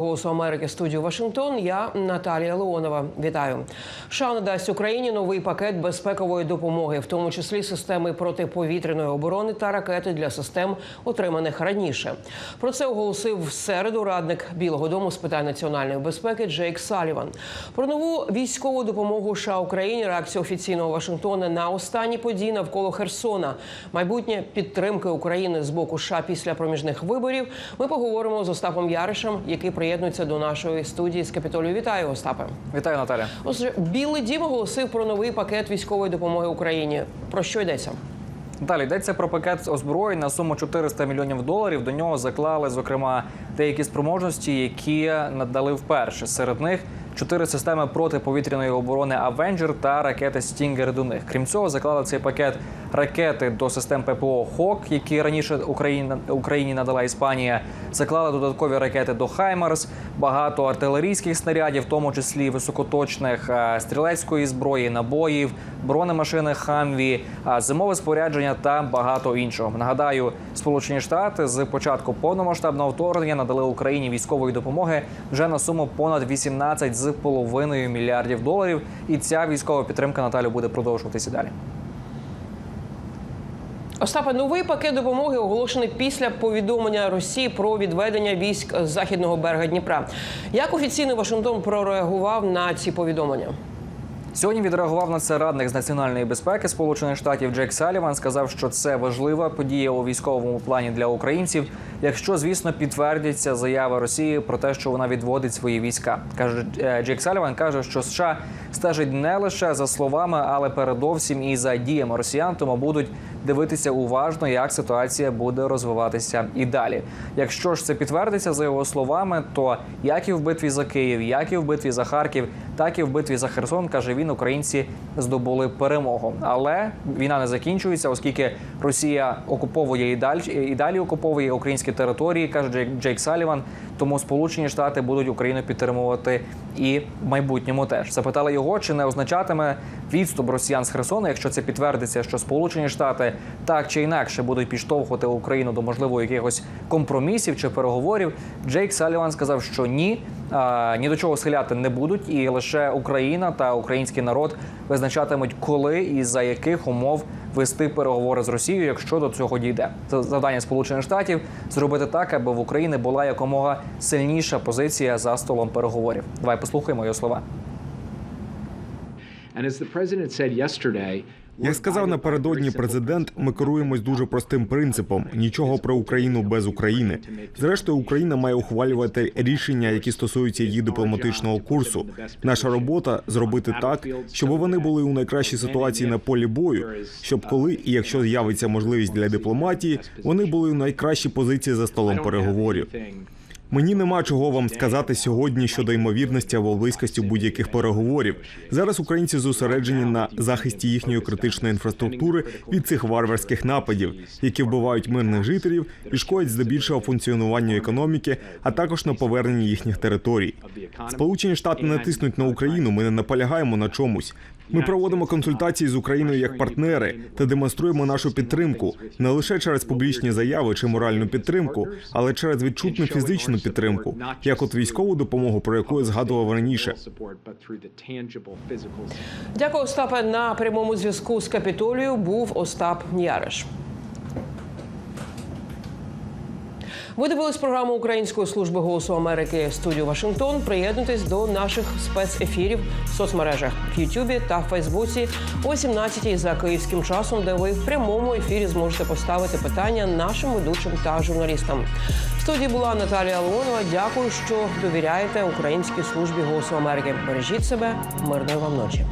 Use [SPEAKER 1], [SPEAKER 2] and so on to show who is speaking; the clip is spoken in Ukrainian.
[SPEAKER 1] Голосу Америки студію Вашингтон. Я Наталія Леонова. Вітаю. США надасть Україні новий пакет безпекової допомоги, в тому числі системи протиповітряної оборони та ракети для систем, отриманих раніше. Про це оголосив в середу радник Білого Дому з питань національної безпеки Джейк Саліван. Про нову військову допомогу США Україні, реакцію офіційного Вашингтона на останні події навколо Херсона, майбутнє підтримки України з боку США після проміжних виборів. Ми поговоримо з Остапом Яришем, який приєднується до нашої студії з Капітолію. Вітаю, Остапе.
[SPEAKER 2] Вітаю, Наталя.
[SPEAKER 1] Отже, Білий Дім оголосив про новий пакет військової допомоги Україні. Про що йдеться?
[SPEAKER 2] Далі йдеться про пакет озброєнь на суму 400 мільйонів доларів. До нього заклали зокрема деякі спроможності, які надали вперше. Серед них чотири системи протиповітряної оборони Авенджер та ракети Стінгер до них. Крім цього, заклали цей пакет ракети до систем ППО ХОК, які раніше Україна Україні надала Іспанія. Заклали додаткові ракети до Хаймарс, багато артилерійських снарядів, в тому числі високоточних е, стрілецької зброї, набоїв, бронемашини Хамві, е, зимове спорядження та багато іншого. Нагадаю, Сполучені Штати з початку повномасштабного вторгнення надали Україні військової допомоги вже на суму понад 18 з половиною мільярдів доларів. І ця військова підтримка Наталю буде продовжуватися далі.
[SPEAKER 1] Остапе, новий пакет допомоги оголошений після повідомлення Росії про відведення військ з західного берега Дніпра. Як офіційний Вашингтон прореагував на ці повідомлення?
[SPEAKER 2] Сьогодні відреагував на це радник з національної безпеки Сполучених Штатів Джек Саліван. Сказав, що це важлива подія у військовому плані для українців. Якщо, звісно, підтвердяться заяви Росії про те, що вона відводить свої війська. каже е, Джек Саліван, каже, що США стежить не лише за словами, але передовсім і за діями росіян, тому будуть дивитися уважно, як ситуація буде розвиватися і далі. Якщо ж це підтвердиться за його словами, то як і в битві за Київ, як і в битві за Харків, так і в битві за Херсон, каже він, українці здобули перемогу. Але війна не закінчується, оскільки Росія окуповує і далі і далі окуповує українські території, каже Джейк, Джейк Саліван. Тому Сполучені Штати будуть Україну підтримувати і в майбутньому теж запитали його, чи не означатиме відступ росіян з Херсона, якщо це підтвердиться, що Сполучені Штати так чи інакше будуть підштовхувати Україну до можливо якихось компромісів чи переговорів. Джейк Саліван сказав, що ні, ні до чого схиляти не будуть, і лише Україна та український народ визначатимуть, коли і за яких умов вести переговори з Росією, якщо до цього дійде. Це завдання Сполучених Штатів зробити так, аби в Україні була якомога сильніша позиція за столом переговорів. Давай послухаємо його слова.
[SPEAKER 3] And as the president said yesterday,
[SPEAKER 4] Як сказав напередодні президент, ми керуємось дуже простим принципом: нічого про Україну без України. Зрештою, Україна має ухвалювати рішення, які стосуються її дипломатичного курсу. Наша робота зробити так, щоб вони були у найкращій ситуації на полі бою, щоб коли і якщо з'явиться можливість для дипломатії, вони були у найкращій позиції за столом переговорів. Мені нема чого вам сказати сьогодні щодо ймовірності або близькості будь-яких переговорів. Зараз українці зосереджені на захисті їхньої критичної інфраструктури від цих варварських нападів, які вбивають мирних жителів і шкодять здебільшого функціонуванню економіки, а також на поверненні їхніх територій. Сполучені Штати не тиснуть на Україну. Ми не наполягаємо на чомусь. Ми проводимо консультації з Україною як партнери та демонструємо нашу підтримку не лише через публічні заяви чи моральну підтримку, але через відчутну фізичну підтримку, як от військову допомогу, про яку я згадував раніше.
[SPEAKER 1] Дякую, Остапе. На прямому зв'язку з Капітолією був Остап Яриш. Ви дивились програму Української служби голосу Америки студію Вашингтон. Приєднуйтесь до наших спецефірів в соцмережах в Ютубі та Фейсбуці о 17-й за київським часом, де ви в прямому ефірі зможете поставити питання нашим ведучим та журналістам. В студії була Наталія Леонова. Дякую, що довіряєте Українській службі голосу Америки. Бережіть себе, мирної вам ночі.